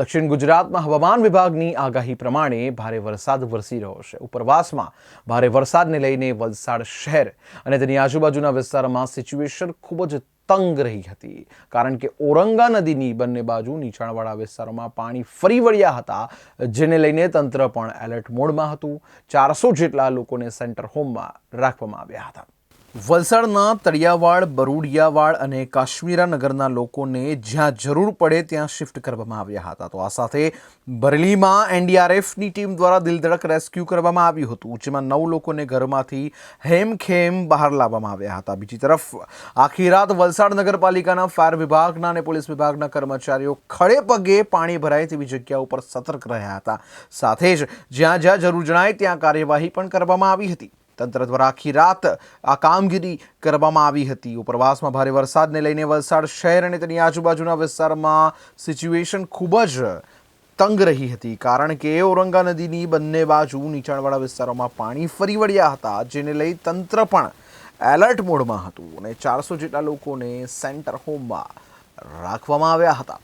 દક્ષિણ ગુજરાતમાં હવામાન વિભાગની આગાહી પ્રમાણે ભારે વરસાદ વરસી રહ્યો છે. ઉપરવાસમાં ભારે વરસાદને લઈને વલસાડ શહેર અને તેની આજુબાજુના વિસ્તારોમાં સિચ્યુએશન ખૂબ જ તંગ રહી હતી. કારણ કે ઓરંગા નદીની બંને બાજુ નીચાણવાળા વિસ્તારોમાં પાણી ફરી વળ્યા હતા, જેને લઈને તંત્ર પણ એલર્ટ મોડમાં હતું. ચારસો જેટલા લોકોને સેન્ટર હોમમાં રાખવામાં આવ્યા હતા. વલસાડના તળિયાવાડ, બરૂડિયાવાડ અને કાશ્મીરા નગરના લોકોને જ્યાં જરૂર પડે ત્યાં શિફ્ટ કરવામાં આવ્યા હતા. તો આ સાથે બરેલીમાં એનડીઆરએફની ટીમ દ્વારા દિલધડક રેસ્ક્યુ કરવામાં આવ્યું હતું, જેમાં નવ લોકોને ઘરમાંથી હેમખેમ બહાર લાવવામાં આવ્યા હતા. બીજી તરફ, આખી રાત વલસાડ નગરપાલિકાના ફાયર વિભાગના અને પોલીસ વિભાગના કર્મચારીઓ ખડે પગે પાણી ભરાય તેવી જગ્યા ઉપર સતર્ક રહ્યા હતા. સાથે જ જ્યાં જ્યાં જરૂર જણાય ત્યાં કાર્યવાહી પણ કરવામાં આવી હતી. તંત્ર દ્વારા આખી રાત આ કામગીરી કરવામાં આવી હતી. ઉપરવાસમાં ભારે વરસાદને લઈને વલસાડ શહેર અને તેની આજુબાજુના વિસ્તારમાં સિચ્યુએશન ખૂબ જ તંગ રહી હતી. કારણ કે ઔરંગા નદીની બંને બાજુ નીચાણવાળા વિસ્તારોમાં પાણી ફરી વળ્યા હતા, જેને લઈ તંત્ર પણ એલર્ટ મોડમાં હતું અને ચારસો જેટલા લોકોને સેન્ટર હોમમાં રાખવામાં આવ્યા હતા.